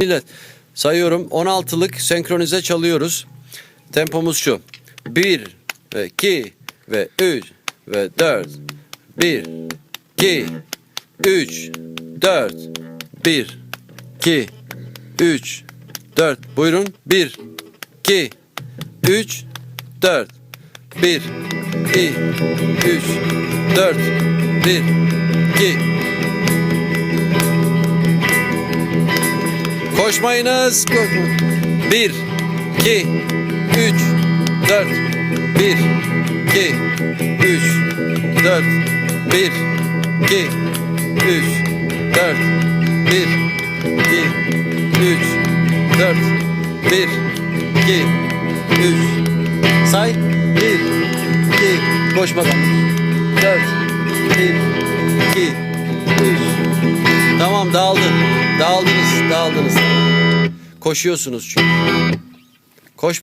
Millet sayıyorum 16'lık senkronize çalıyoruz. Tempomuz şu. 1 ve 2 ve 3 ve 4. 1 2 3 4 1 2 3 4 Buyurun 1 2 3 4 1 2 3 4 1 2 Koşmayınız. Koşma. Bir, iki, üç, dört. Bir, iki, üç, dört. Bir, iki, üç, dört. Bir, iki, üç, dört. Bir, iki, üç. Say. Bir, iki, koşmadan. Dört. Bir, iki, üç. Tamam dağıldı. Dağıldınız, dağıldınız. Koşuyorsunuz çünkü. Koş.